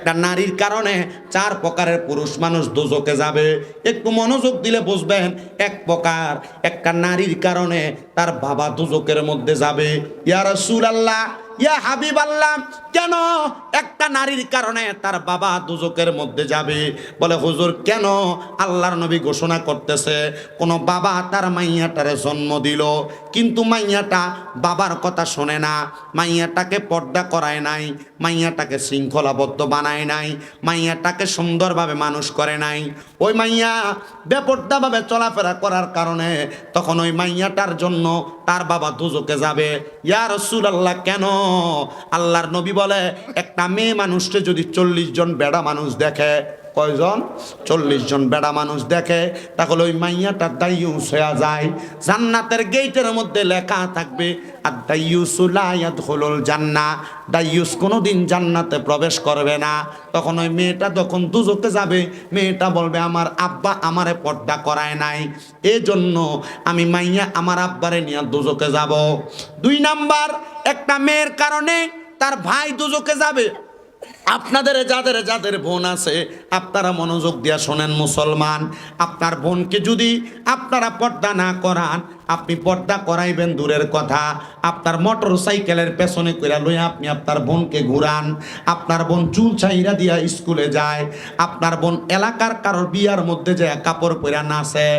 একটা নারীর কারণে চার প্রকারের পুরুষ মানুষ দুজকে যাবে। একটু মনোযোগ দিলে বুঝবেন, এক প্রকার একটা নারীর কারণে তার বাবা দুজকের মধ্যে যাবে। ইয়ার সুর আল্লাহ ইয়া হাবিব আল্লাহ, কেন একটা নারীর কারণে তার বাবা দুজকের মধ্যে যাবে? বলে, হুজুর, কেন আল্লাহর নবী ঘোষণা করতেছে, কোন বাবা তার মাইয়াটারে জন্ম দিল, কিন্তু মাইয়াটা বাবার কথা শোনে না, মাইয়াটাকে পর্দা করায় নাই, মাইয়াটাকে শৃঙ্খলাবদ্ধ বানায় নাই, মাইয়াটাকে সুন্দরভাবে মানুষ করে নাই। ওই মাইয়া বেপর্দাভাবে চলাফেরা করার কারণে তখন ওই মাইয়াটার জন্য তার বাবা দুজকে যাবে। ইয়া রসুল আল্লাহ কেন আল্লাহর নবী বলে একটা মেয়ে মানুষকে যদি চল্লিশ জন বেড়া মানুষ দেখে কয়জন? চল্লিশ জন বেড়া মানুষ দেখে। তাহলে ওই মাইয়াটা দাইয়ুস হয়ে যায়। জান্নাতের গেইটের মধ্যে লেখা থাকবে আর দাইয়ুসুলায়াত হলুল জান্না। দাইয়ুস কোনোদিন জান্নাতে প্রবেশ করবে না। তখন ওই মেয়েটা যখন দুজকে যাবে, মেয়েটা বলবে, আমার আব্বা আমারে পর্দা করায় নাই। এজন্য আমি মাইয়া আমার আব্বারে নিয়ে দুজকে যাব। দুই নাম্বার, একটা মেয়ের কারণে তার ভাই দুজকে যাবে। আপনাদের যাদের যাদের বোন আছে, আপনারা মনোযোগ দিয়া শোনেন মুসলমান। আপনার বোনকে যদি আপনারা পর্দা না করান আপনি পর্দা করাইবেন দূরের কথা। আপনার মোটর সাইকেলের পেছনে করে লইয়া আপনি আপনার বোনকে ঘুরান। আপনার বোন চুল ছাইরা দিয়া স্কুলে যায়। আপনার বোন এলাকার কারোর বিয়ার মধ্যে যায়, কাপড় পরা নাচে।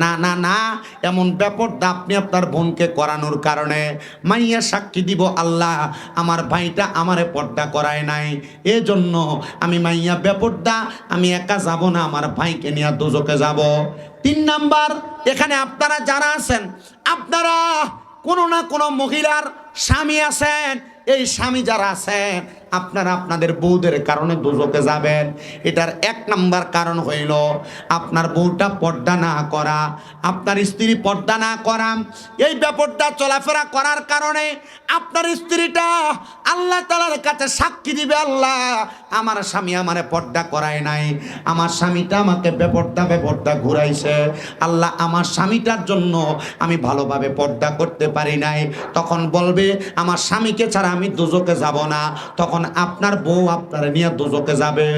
না না না, এমন ব্যাপারটা আপনি আপনার বোনকে করানোর কারণে। মাইয়া সাক্ষী দিব, আল্লাহ, আমার ভাইটা আমারে পর্দা করায় নাই। এই জন্য আমি মাইয়া ব্যাপারটা আমি একা যাব না, আমার ভাইকে নিয়ে দুজকে যাব। তিন নাম্বার, এখানে আপনারা যারা আছেন, আপনারা কোনো না কোনো মহিলার স্বামী আছেন, এই স্বামী যারা আছেন আপনারা আপনাদের বউদের কারণে দুজকে যাবেন। এটার এক নাম্বার কারণ হইল, আপনার বউটা পর্দা না করা, আপনার স্ত্রী পর্দা না করা। এই ব্যাপারটা চলাফেরা করার কারণে আপনার স্ত্রীটা আল্লাহ তালার কাছে সাক্ষী দিবে, আল্লাহ, আমার স্বামী আমারে পর্দা করায় নাই, আমার স্বামীটা আমাকে বেপর্দা বেপর্দা ঘুরাইছে। আল্লাহ, আমার স্বামীটার জন্য আমি ভালোভাবে পর্দা করতে পারি নাই। তখন বলবে, আমার স্বামীকে ছাড়া আমি দুজকে যাব না। তখন আপনার বউ আপনার নিয়ে দুজকে যাবে,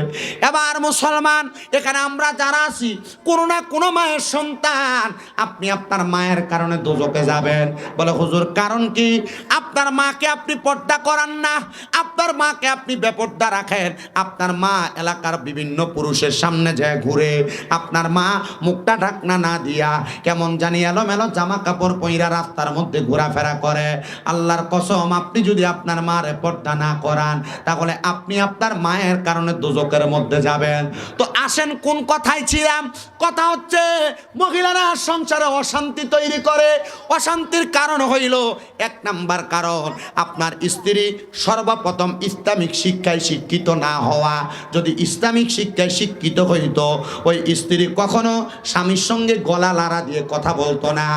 এবার মুসলমান, এখানে আমরা যারা আছি, কোনো না কোনো মায়ের সন্তান, আপনি আপনার মায়ের কারণে দুজকে যাবেন। বলে, হুজুর, কারণ কি? আপনার মাকে আপনি পর্দা করান না আপনার মাকে আপনি বেপর্দা রাখেন, আপনার মা এলাকার বিভিন্ন পুরুষের সামনে যায় ঘুরে, আপনার মা মুখটা ঢাকনা না দিয়া কেমন জানি এলোমেলো জামা কাপড় পইরা রাস্তার মধ্যে ঘোরাফেরা করে। আল্লাহর কসম, আপনি যদি আপনার মা পর্দা না করান, তাহলে আপনি আপনার মায়ের কারণে দুজকের মধ্যে যাবেন। তো আসেন কোন কথায় ছিলাম? কথা হচ্ছে, মহিলারা সংসারে অশান্তি তৈরি করে। অশান্তির কারণ হইল এক নাম্বার কারণ, আপনার স্ত্রী সর্বপ্রথম ইসলামিক শিক্ষায় শিক্ষিত না হওয়া, যদি ইসলামিক শিক্ষায় শিক্ষিত হইতো, ওই স্ত্রী কখনো স্বামীর সঙ্গে গলা লাড়া দিয়ে কথা বলতো না,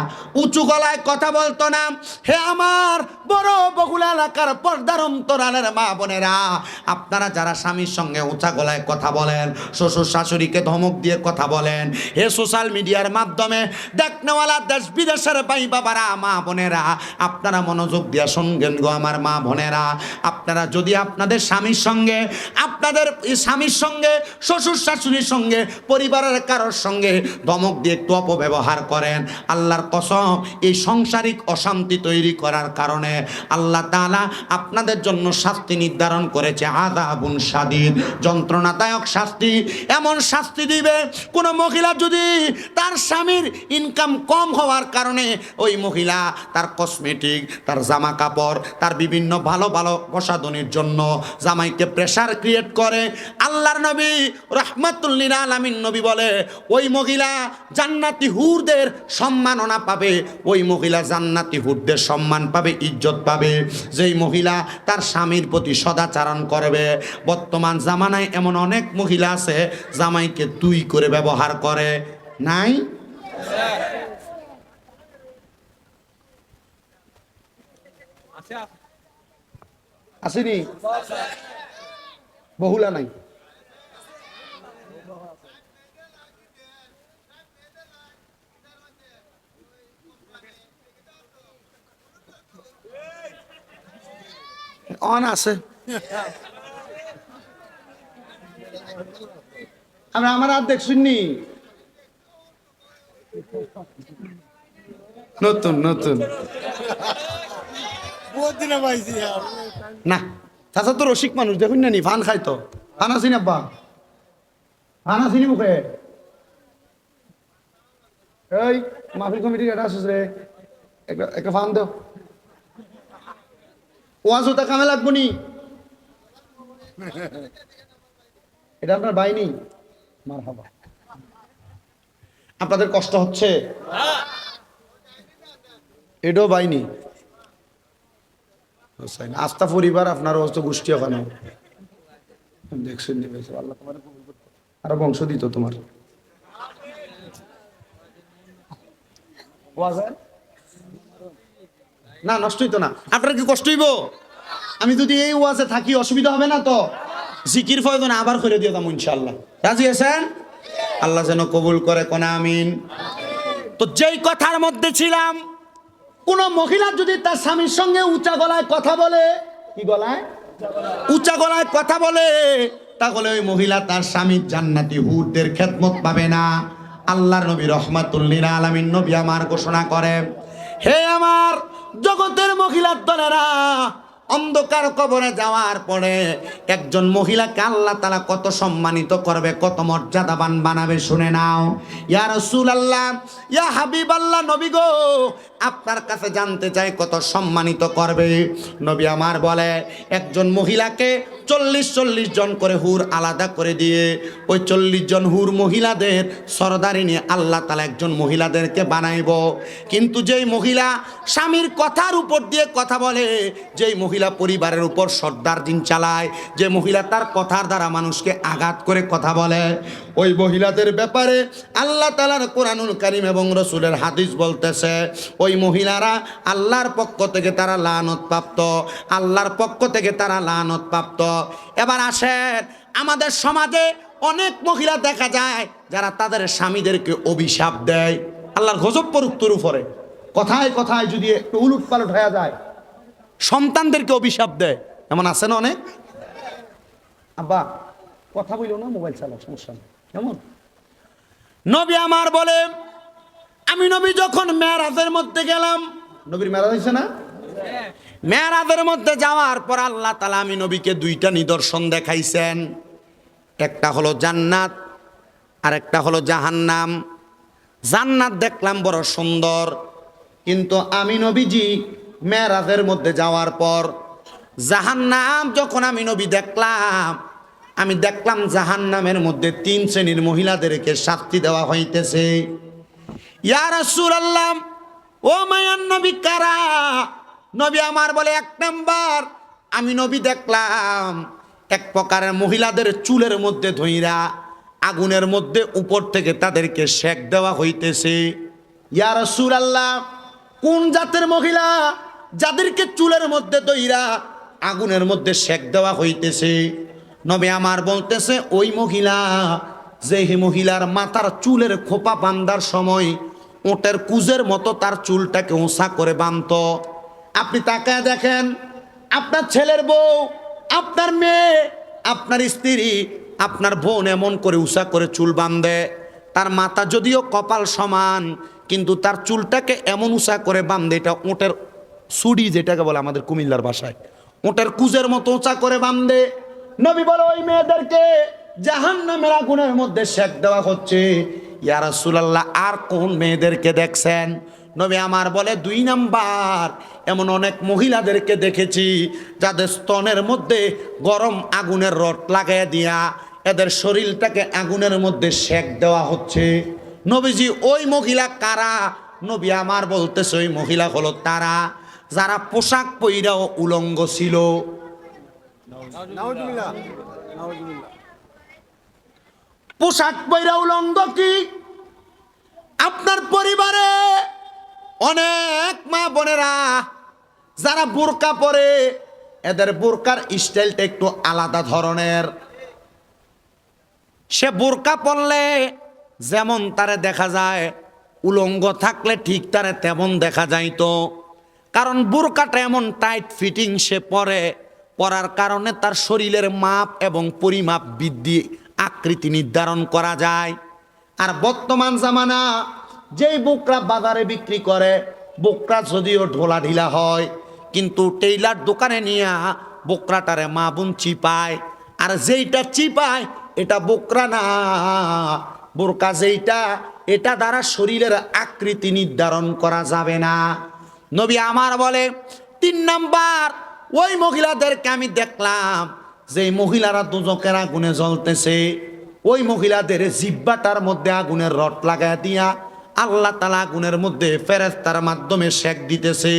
উঁচু গলায় কথা বলতো না। হে আমার বড় বহুল এলাকার পর্দার অন্তরালের মা বোনেরা, আপনারা যারা স্বামীর সঙ্গে উঁচা গলায় কথা বলেন, শ্বশুর শাশুড়িকে ধমক দিয়ে কথা বলেন, হে সোশ্যাল মিডিয়ার মাধ্যমে দেখনেওয়ালা দেশ বিদেশের ভাই বাবারা, মা বোনেরা, আপনারা মনোযোগ দিয়া শুনবেন গো আমার মা বোনেরা, আপনারা যদি আপনাদের স্বামীর সঙ্গে আপনাদের স্বামীর সঙ্গে, শ্বশুর শাশুড়ির সঙ্গে, পরিবারের কারোর সঙ্গে ধমক দিয়ে একটু অপব্যবহার করেন। আল্লাহর কসম, এই সাংসারিক অশান্তি তৈরি করার কারণে আল্লাহ তাআলা আপনাদের জন্য শাস্তি নির্ধারণ করেছে। আদাবুন সাদিদ যন্ত্রণাদায়ক শাস্তি। এমন শাস্তি দিবে, কোনো মহিলা যদি তার স্বামীর ইনকাম কম হওয়ার কারণে ওই মহিলা তার কসমেটিক তার জামা কাপড়, তার বিভিন্ন ভালো ভালো প্রসাধনীর জন্য জামাইকে প্রেশার ক্রিয়েট করে। আল্লাহর নবী রহমাতুল্লিন আলামিন নবী বলে, ওই মহিলা জান্নাতি হুরদের সম্মাননা পাবে। ওই মহিলা জান্নাতি হুরদের সম্মান পাবে, ইজ্জত পাবে। যেই মহিলা তার স্বামীর প্রতি সদাচারণ করবে। বর্তমান জামানায় এমন অনেক মহিলা আছে, জামাইকে তুই করে ব্যবহার করে। নাই? আসেনি? বহুলা নাই। অন আছে। আমরা আমার অর্ধেক শুননি নতুন নতুন। না। চাচা তো রসিক মানুষ, দেখুন না নি ফান খাই তো ফান আসিনি আব্বা? ফান আসিনি মুখে? এই, মাহফিল কমিটির এটা আসিস রে। একটা একটা ফান দেও ওয়াজ ওটা কামে লাগবো নি। এটা আপনার বাইনি মার হাবা আপনাদের কষ্ট হচ্ছে? এটাও বাইনি আস্থা পরিবার, আপনার অস্ত গোষ্ঠী ওখানে। দেখছেন আল্লাহ তোমার আরও বংশ দিত তোমার। না, নষ্ট হইতো না। আপনার কি কষ্ট হইব? আমি যদি এই ওয়াজে থাকি, অসুবিধা হবে না তো? জিকির ফয়দন আবার করে দিয়ে দাম ইনশাল্লাহ রাজি আছেন? আল্লাহ যেন কবুল করে, কোন আমিন। তো যেই কথার মধ্যে ছিলাম কোন মহিলা যদি তার স্বামীর সঙ্গে উঁচা গলায় কথা বলে, কি গলায়? উঁচা গলায় কথা বলে, তাহলে ওই মহিলা তার স্বামীর জান্নাতি হুরদের খেদমত পাবে না। আল্লাহ নবী রহমাতুল্লিল আলামিন নবী আমার ঘোষণা করে হে আমার জগতের মহিলার দলেরা অন্ধকার কবরে যাওয়ার পরে একজন মহিলাকে আল্লাহ তালা কত সম্মানিত করবে, কত মর্যাদাবান বানাবে, শুনে নাও। ইয়া রসুল আল্লাহ ইয়া হাবিব আল্লাহ নবী গো, আপনার কাছে জানতে চাই কত সম্মানিত করবে। নবী আমার বলে, একজন মহিলাকে চল্লিশ চল্লিশ জন করে হুর আলাদা করে দিয়ে, ওই চল্লিশ জন হুর মহিলাদের সরদারিনী আল্লাহ তালা একজন মহিলাদেরকে বানাইব। কিন্তু যেই মহিলা স্বামীর কথার উপর দিয়ে কথা বলে, যেই মহিলা পরিবারের উপর সর্দার দিন চালায়, যে মহিলা তার কথার দ্বারা মানুষকে আঘাত করে কথা বলে। ওই মহিলাদের ব্যাপারে আল্লাহ তালার কোরআনুল কারিম এবং রসুলের হাদিস বলতেছে, ওই মহিলারা আল্লাহর পক্ষ থেকে তারা লানত আল্লাহর পক্ষ থেকে তারা লানত প্রাপ্ত এবার আসেন, আমাদের সমাজে অনেক মহিলা দেখা যায় যারা তাদের স্বামীদেরকে অভিশাপ দেয়। আল্লাহর গজব পড়ুক তোর উপরে। কথায় কথায় যদি একটু উলুট পালট হয়ে যায় সন্তানদেরকে অভিশাপ দেয়। এমন আছে না অনেক? আব্বা কথা বলল না মোবাইল চালাও সমস্যা নেই। কেমন? নবী আমার বলে আমি নবী যখন মেয়ারাজের মধ্যে গেলাম নবীর মেয়ারাজ হয়েছে না? মেয়ারাজের মধ্যে যাওয়ার পর আল্লাহ তালা আমি নবীকে দুইটা নিদর্শন দেখাইছেন। একটা হলো জান্নাত আর একটা হলো জাহান্নাম। জান্নাত দেখলাম বড় সুন্দর কিন্তু আমি নবীজি মেরাজের মধ্যে যাওয়ার পর জাহান্নাম, যখন আমি নবী দেখলাম, আমি দেখলাম জাহান্নামের মধ্যে তিন শ্রেণির মহিলাদেরকে শাস্তি দেওয়া হইতেছে। ইয়া রাসূলুল্লাহ, ও মায়ান কারা? নবী আমার বলে, এক নাম্বার, আমি নবী দেখলাম, এক প্রকারের মহিলাদের চুলের মধ্যে ধইরা আগুনের মধ্যে উপর থেকে তাদেরকে শেক দেওয়া হইতেছে। ইয়া রাসূলুল্লাহ, কোন জাতের মহিলা? যাদেরকে চুলের মধ্যে দইরা আগুনের মধ্যে শেক দেওয়া হইতেছে। নবে আমার বলতেছে, ওই মহিলা, যে মহিলার মাথার চুলের খোপা বান্ধার সময় ওটের কুজের মতো তার চুলটাকে উঁচা করে বাঁধত। আপনি তাকায় দেখেন, আপনার ছেলের বউ, আপনার মেয়ে, আপনার স্ত্রী, আপনার বোন এমন করে উষা করে চুল বাঁধে। তার মাথা যদিও কপাল সমান, কিন্তু তার চুলটাকে এমন উষা করে বাঁধে, এটা ওটের সুডি যেটাকে বলে আমাদের কুমিল্লার ভাষায়। ওটের কুজের মতো উঁচা করে বাঁধে। নবী বলে, ওই মেয়েদেরকে জাহান নামের আগুনের মধ্যে শেক দেওয়া হচ্ছে। ইয়া রাসূলুল্লাহ, আর কোন মেয়েদেরকে দেখছেন? নবী আমার বলে, দুই নাম্বার, এমন অনেক মহিলাদেরকে দেখেছি, যাদের স্তনের মধ্যে গরম আগুনের রড লাগাই দিয়া এদের শরীরটাকে আগুনের মধ্যে সেক দেওয়া হচ্ছে। নবীজি, ওই মহিলা কারা? নবী আমার বলতেছে, ওই মহিলা হলো তারা। যারা পোশাক পইরাও উলঙ্গ ছিল। পোশাক পইরা উলঙ্গ কি? আপনার পরিবারে অনেক মা বোনেরা যারা বোরকা পরে এদের বোরকার স্টাইলটা একটু আলাদা ধরনের। সে বোরকা পরলে যেমন তারে দেখা যায় উলঙ্গ থাকলে ঠিক তারে তেমন দেখা যাইতো। কারণ বোরকাটা এমন টাইট ফিটিং সে পরে, পরার কারণে তার শরীরের মাপ এবং পরিমাপ বৃদ্ধি, আকৃতি নির্ধারণ করা যায়। আর বর্তমান জামানা, যেই বোকরা বাজারে বিক্রি করে, বোকরা যদিও ঢোলা ঢিলা হয়, কিন্তু টেইলার দোকানে নিয়ে বোকরাটারে মা বোন চিপায়। আর যেইটা চিপায়, এটা বোকরা না। বোরকা যেইটা, এটা দ্বারা শরীরের আকৃতি নির্ধারণ করা যাবে না। নবী আমার বলে, তিন নাম্বার, ওই মহিলাদেরকে আমি দেখলাম যে মহিলারা দুজকের আগুনে জ্বলতেছে, ওই মহিলাদের জিব্বাটার মধ্যে আগুনের রড লাগায় দিয়া আল্লাহ তালা আগুনের মধ্যে ফেরেস্তার মাধ্যমে শেক দিতেছে।